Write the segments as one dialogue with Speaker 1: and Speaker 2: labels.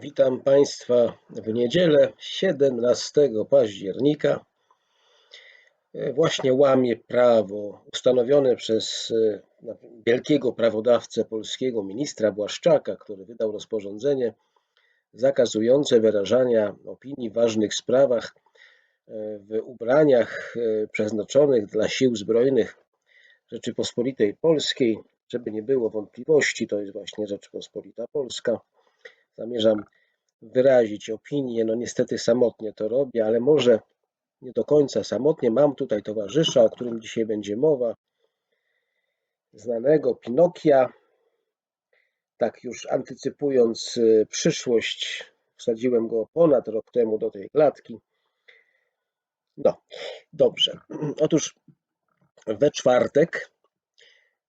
Speaker 1: Witam Państwa w niedzielę 17 października. E, Właśnie łamie prawo ustanowione przez e, wielkiego prawodawcę polskiego ministra Błaszczaka, który wydał rozporządzenie zakazujące wyrażania opinii w ważnych sprawach e, w ubraniach przeznaczonych dla sił zbrojnych Rzeczypospolitej Polskiej. Żeby nie było wątpliwości, to jest właśnie Rzeczypospolita Polska zamierzam wyrazić opinię. No niestety samotnie to robię, ale może nie do końca samotnie. Mam tutaj towarzysza, o którym dzisiaj będzie mowa, znanego Pinokia. Tak już antycypując y, przyszłość, wsadziłem go ponad rok temu do tej klatki. No, dobrze. Otóż we czwartek,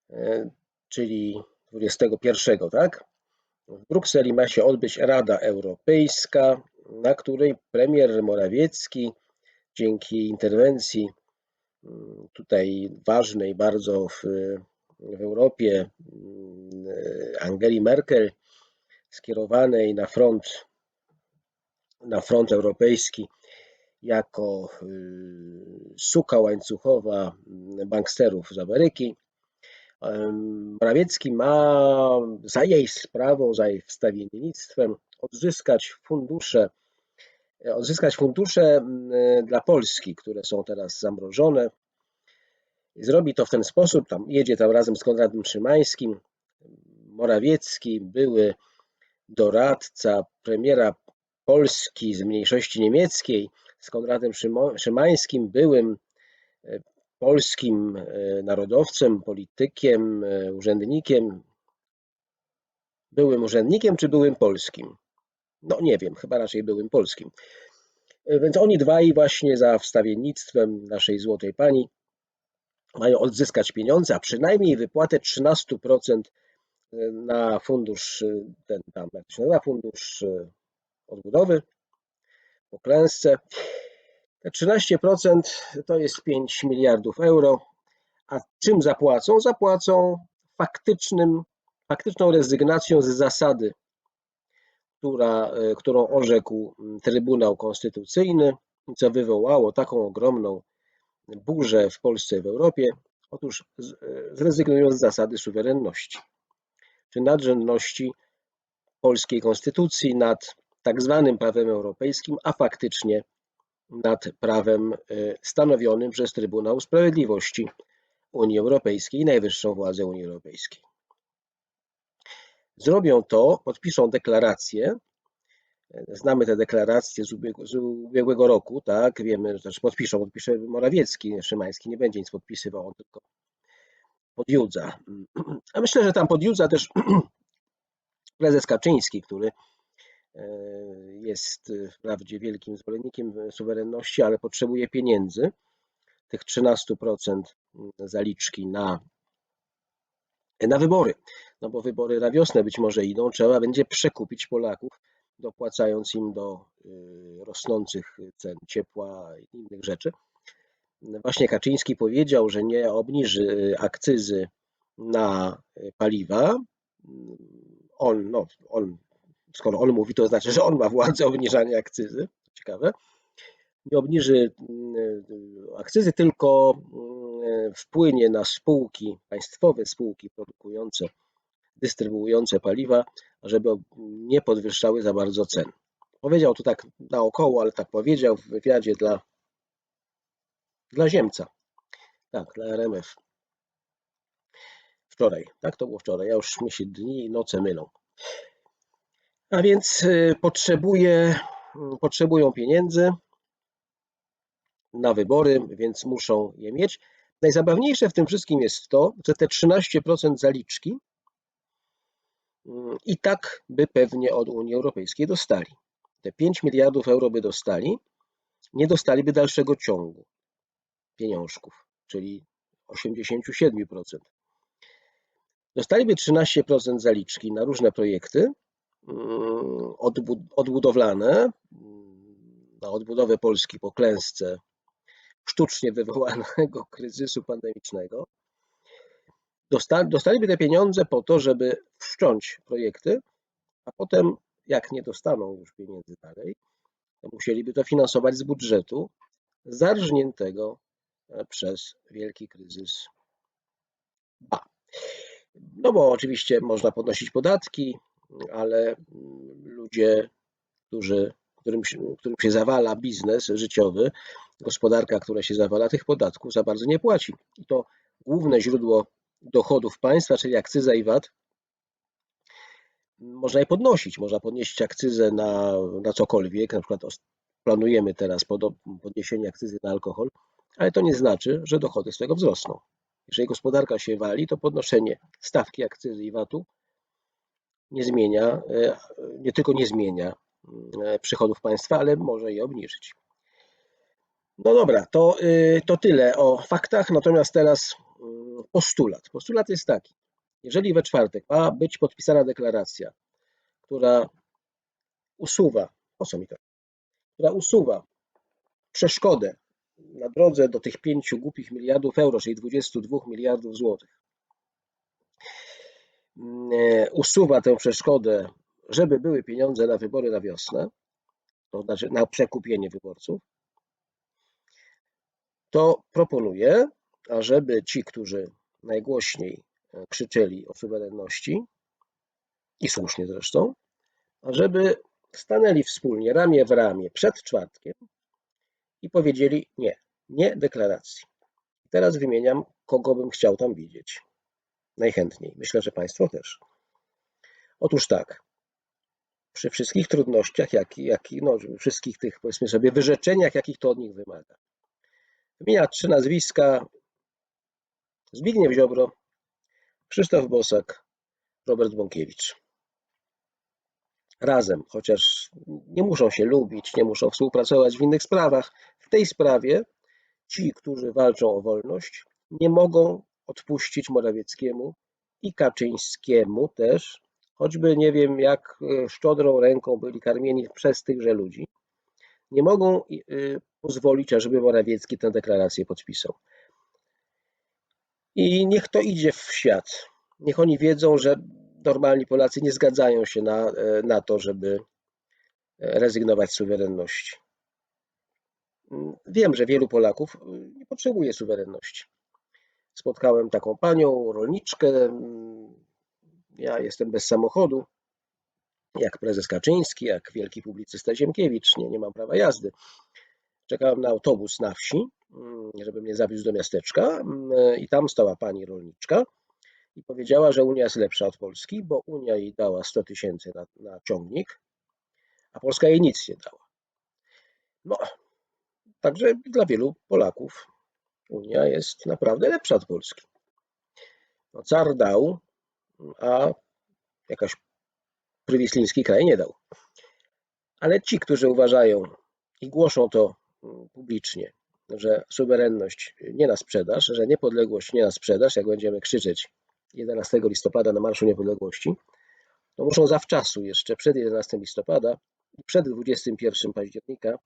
Speaker 1: y, czyli 21, tak? W Brukseli ma się odbyć Rada Europejska, na której premier Morawiecki dzięki interwencji mm, tutaj ważnej bardzo w, w Europie mm, Angeli Merkel skierowanej na front na front europejski jako y, suka łańcuchowa banksterów z Ameryki Morawiecki ma za jej sprawą, za jej wstawiennictwem odzyskać fundusze, odzyskać fundusze dla Polski, które są teraz zamrożone. Zrobi to w ten sposób, tam jedzie tam razem z Konradem Szymańskim, Morawiecki, były doradca premiera Polski z mniejszości niemieckiej, z Konradem Szymańskim, byłym polskim e, narodowcem, politykiem, e, urzędnikiem, byłym urzędnikiem czy byłym polskim? No nie wiem, chyba raczej byłym polskim. E, więc oni dwaj właśnie za wstawiennictwem naszej złotej pani mają odzyskać pieniądze, a przynajmniej wypłatę 13% na fundusz, ten tam, nazywa, fundusz odbudowy po klęsce. Te 13% to jest 5 miliardów euro. A czym zapłacą? Zapłacą faktycznym, faktyczną rezygnacją z zasady, która, e, którą orzekł Trybunał Konstytucyjny, co wywołało taką ogromną burzę w Polsce i w Europie. Otóż e, zrezygnują z zasady suwerenności, czy nadrzędności polskiej konstytucji nad tak zwanym prawem europejskim, a faktycznie nad prawem y, stanowionym przez Trybunał Sprawiedliwości Unii Europejskiej, najwyższą władzę Unii Europejskiej. Zrobią to, podpiszą deklarację. Znamy te deklaracje z z ubiegłego roku, tak? Wiemy, że też podpiszą, podpisze Morawiecki, Szymański nie będzie nic podpisywał, on tylko podjudza. A myślę, że tam podjudza też prezes Kaczyński, który E, jest e, wprawdzie wielkim zwolennikiem suwerenności, ale potrzebuje pieniędzy, tych 13% zaliczki na, na wybory. No bo wybory na wiosnę być może idą, trzeba będzie przekupić Polaków, dopłacając im do e, rosnących cen ciepła i innych rzeczy. Właśnie Kaczyński powiedział, że nie obniży akcyzy na paliwa. On, no, on skoro on mówi, to znaczy, że on ma władzę obniżania akcyzy. Ciekawe. Nie obniży mm, akcyzy, tylko mm, wpłynie na spółki, państwowe spółki produkujące, dystrybuujące paliwa, żeby nie podwyższały za bardzo cen. Powiedział to tak naokoło, ale tak powiedział w wywiadzie dla, dla Ziemca. Tak, dla RMF. Wczoraj, tak to było wczoraj. Ja już mi się dni i noce mylą. A więc y, potrzebuje, mm, potrzebują pieniędzy na wybory, więc muszą je mieć. Najzabawniejsze w tym wszystkim jest to, że te 13% zaliczki mm, i tak by pewnie od Unii Europejskiej dostali. Te 5 miliardów euro by dostali, nie dostaliby dalszego ciągu pieniążków, czyli 87%. Dostaliby 13% zaliczki na różne projekty, odbudowlane na odbudowę Polski po klęsce sztucznie wywołanego kryzysu pandemicznego, dostaliby te pieniądze po to, żeby wszcząć projekty, a potem jak nie dostaną już pieniędzy dalej, to musieliby to finansować z budżetu zarżniętego e, przez wielki kryzys. A. No bo oczywiście można podnosić podatki, ale mm, ludzie, którzy, którym, się- którym się zawala biznes życiowy, gospodarka, która się zawala, tych podatków za bardzo nie płaci. I to główne źródło dochodów państwa, czyli akcyza i VAT, można je podnosić. Można podnieść akcyzę na, na cokolwiek, na przykład planujemy teraz podniesienie akcyzy na alkohol, ale to nie znaczy, że dochody z tego wzrosną. Jeżeli gospodarka się wali, to podnoszenie stawki akcyzy i VAT-u nie zmienia, e, nie tylko nie zmienia e, przychodów państwa, ale może je obniżyć. No dobra, to, y, to tyle o faktach, natomiast teraz mm, postulat. Postulat jest taki, jeżeli we czwartek ma być podpisana deklaracja, która usuwa, po co mi to, która usuwa przeszkodę na drodze do tych pięciu głupich miliardów euro, czyli 22 miliardów złotych, usuwa tę przeszkodę, żeby były pieniądze na wybory na wiosnę, to znaczy na przekupienie wyborców, to proponuję, ażeby ci, którzy najgłośniej e, krzyczeli o suwerenności, i słusznie zresztą, ażeby stanęli wspólnie, ramię w ramię przed czwartkiem i powiedzieli nie, nie deklaracji. Teraz wymieniam, kogo bym chciał tam widzieć. Najchętniej. Myślę, że Państwo też. Otóż tak, przy wszystkich trudnościach, jak, jak, no, wszystkich tych, powiedzmy sobie, wyrzeczeniach, jakich to od nich wymaga. Wymienia trzy nazwiska: Zbigniew Ziobro, Krzysztof Bosak, Robert Bąkiewicz. Razem, chociaż nie muszą się lubić, nie muszą współpracować w innych sprawach. W tej sprawie ci, którzy walczą o wolność, nie mogą odpuścić Morawieckiemu i Kaczyńskiemu też, choćby nie wiem jak e, szczodrą ręką byli karmieni przez tychże ludzi, nie mogą y, pozwolić, ażeby Morawiecki tę deklarację podpisał. I niech to idzie w świat. Niech oni wiedzą, że normalni Polacy nie zgadzają się na, e, na to, żeby e, rezygnować z suwerenności. Wiem, że wielu Polaków y, nie potrzebuje suwerenności. Spotkałem taką panią, rolniczkę. Ja jestem bez samochodu, jak prezes Kaczyński, jak wielki publicysta Ziemkiewicz. Nie, nie mam prawa jazdy. Czekałem na autobus na wsi, mm, żeby mnie zawiózł do miasteczka mm, i tam stała pani rolniczka i powiedziała, że Unia jest lepsza od Polski, bo Unia jej dała 100 tysięcy na, na ciągnik, a Polska jej nic nie dała. No, także dla wielu Polaków Unia jest naprawdę lepsza od Polski. No, car dał, a jakaś prywisliński kraj nie dał. Ale ci, którzy uważają i głoszą to mm, publicznie, że suwerenność nie na sprzedaż, że niepodległość nie na sprzedaż, jak będziemy krzyczeć 11 listopada na Marszu Niepodległości, to muszą zawczasu jeszcze przed 11 listopada i przed 21 października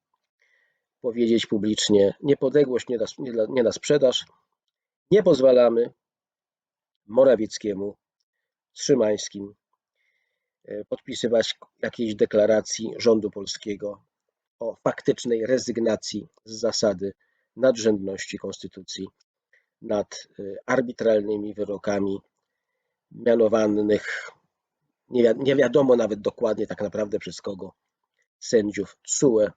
Speaker 1: powiedzieć publicznie niepodległość nie na, nie, nie na sprzedaż, nie pozwalamy Morawieckiemu, Szymańskim e, podpisywać jakiejś deklaracji rządu polskiego o faktycznej rezygnacji z zasady nadrzędności konstytucji nad e, arbitralnymi wyrokami mianowanych, nie, wi- nie wiadomo nawet dokładnie tak naprawdę przez kogo, sędziów TSUE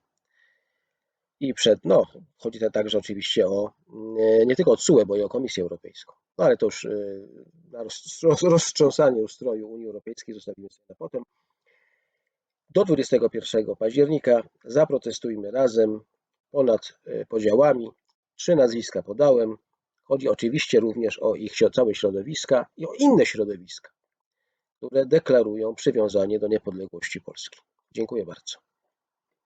Speaker 1: i przed, no, chodzi to także oczywiście o, mm, nie tylko o TSUE, bo i o Komisję Europejską. No ale to już y, na roz- roztrząsanie ustroju Unii Europejskiej zostawimy sobie na potem. Do 21 października zaprotestujmy razem, ponad y, podziałami. Trzy nazwiska podałem. Chodzi oczywiście również o ich całe środowiska i o inne środowiska, które deklarują przywiązanie do niepodległości Polski. Dziękuję bardzo.